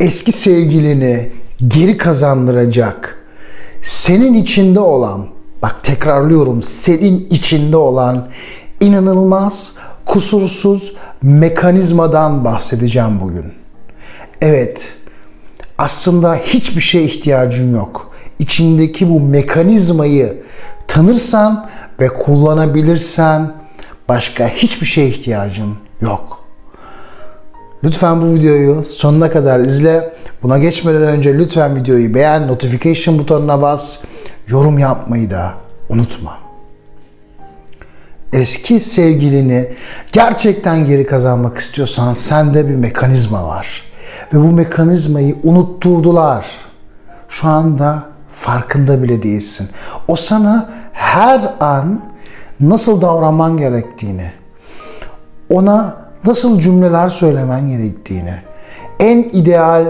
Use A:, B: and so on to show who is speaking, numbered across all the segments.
A: eski sevgilini geri kazandıracak senin içinde olan bak tekrarlıyorum senin içinde olan inanılmaz kusursuz mekanizmadan bahsedeceğim bugün. Evet aslında hiçbir şeye ihtiyacın yok. İçindeki bu mekanizmayı tanırsan ve kullanabilirsen başka hiçbir şeye ihtiyacın yok. Lütfen bu videoyu sonuna kadar izle. Buna geçmeden önce lütfen videoyu beğen, notification butonuna bas, yorum yapmayı da unutma. Eski sevgilini gerçekten geri kazanmak istiyorsan sende bir mekanizma var. Ve bu mekanizmayı unutturdular. Şu anda farkında bile değilsin. O sana her an nasıl davranman gerektiğini, ona nasıl cümleler söylemen gerektiğini, en ideal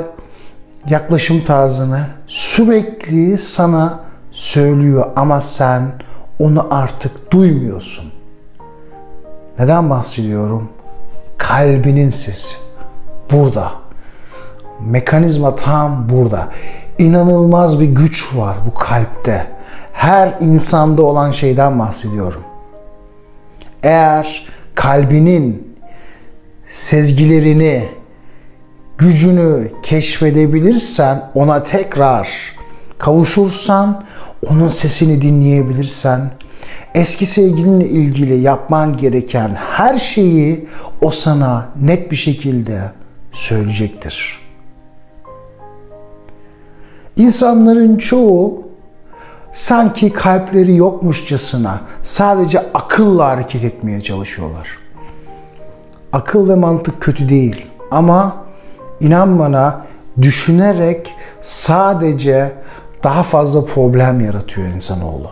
A: yaklaşım tarzını sürekli sana söylüyor ama sen onu artık duymuyorsun. Neden bahsediyorum? Kalbinin sesi. Burada. Mekanizma tam burada. İnanılmaz bir güç var bu kalpte. Her insanda olan şeyden bahsediyorum. Eğer kalbinin sezgilerini, gücünü keşfedebilirsen, ona tekrar kavuşursan, onun sesini dinleyebilirsen, eski sevgilinle ilgili yapman gereken her şeyi o sana net bir şekilde söyleyecektir. İnsanların çoğu sanki kalpleri yokmuşçasına sadece akılla hareket etmeye çalışıyorlar. Akıl ve mantık kötü değil ama inan bana düşünerek sadece daha fazla problem yaratıyor insanoğlu.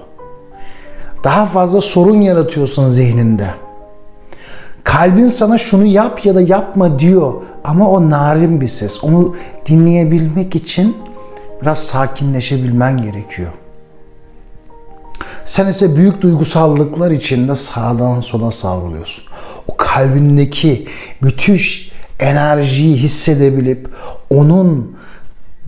A: Daha fazla sorun yaratıyorsun zihninde. Kalbin sana şunu yap ya da yapma diyor ama o narin bir ses. Onu dinleyebilmek için biraz sakinleşebilmen gerekiyor. Sen ise büyük duygusallıklar içinde sağdan sola savruluyorsun. Kalbindeki müthiş enerjiyi hissedebilip onun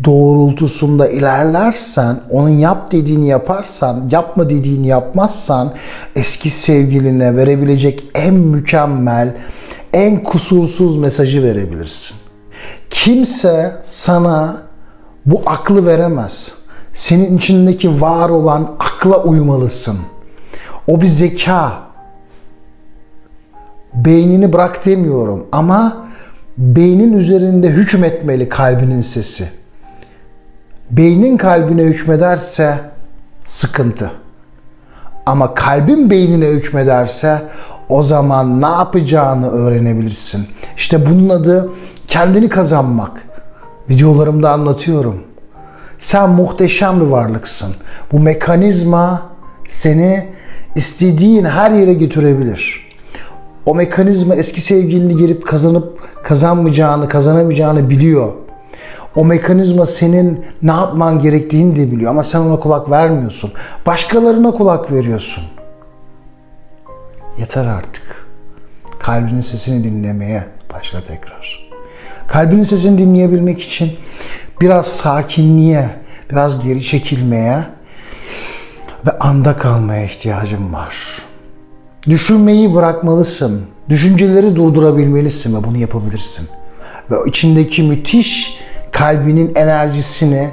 A: doğrultusunda ilerlersen, onun yap dediğini yaparsan, yapma dediğini yapmazsan eski sevgiline verebilecek en mükemmel, en kusursuz mesajı verebilirsin. Kimse sana bu aklı veremez. Senin içindeki var olan akla uymalısın. O bir zeka. Beynini bırak demiyorum ama beynin üzerinde hükmetmeli kalbinin sesi. Beynin kalbine hükmederse sıkıntı. Ama kalbin beynine hükmederse o zaman ne yapacağını öğrenebilirsin. İşte bunun adı kendini kazanmak. Videolarımda anlatıyorum. Sen muhteşem bir varlıksın. Bu mekanizma seni istediğin her yere götürebilir. O mekanizma eski sevgilini gelip kazanıp kazanmayacağını, kazanamayacağını biliyor. O mekanizma senin ne yapman gerektiğini de biliyor ama sen ona kulak vermiyorsun. Başkalarına kulak veriyorsun. Yeter artık. Kalbinin sesini dinlemeye başla tekrar. Kalbinin sesini dinleyebilmek için biraz sakinliğe, biraz geri çekilmeye ve anda kalmaya ihtiyacım var. Düşünmeyi bırakmalısın. Düşünceleri durdurabilmelisin ve bunu yapabilirsin. Ve içindeki müthiş kalbinin enerjisini,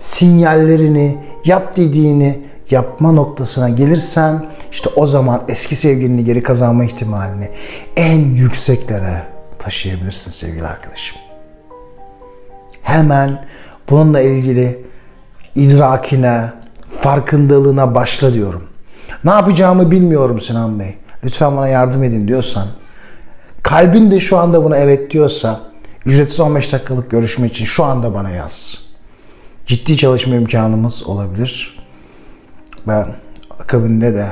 A: sinyallerini, yap dediğini yapma noktasına gelirsen işte o zaman eski sevgilini geri kazanma ihtimalini en yükseklere taşıyabilirsin sevgili arkadaşım. Hemen bununla ilgili idrakine, farkındalığına başla diyorum. Ne yapacağımı bilmiyorum Sinan Bey. Lütfen bana yardım edin diyorsan, kalbin de şu anda buna evet diyorsa, ücretsiz 15 dakikalık görüşme için şu anda bana yaz. Ciddi çalışma imkanımız olabilir. Ve akabinde de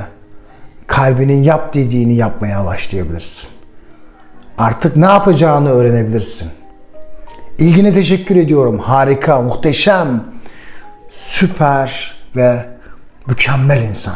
A: kalbinin yap dediğini yapmaya başlayabilirsin. Artık ne yapacağını öğrenebilirsin. İlgine teşekkür ediyorum. Harika, muhteşem, süper ve mükemmel insan.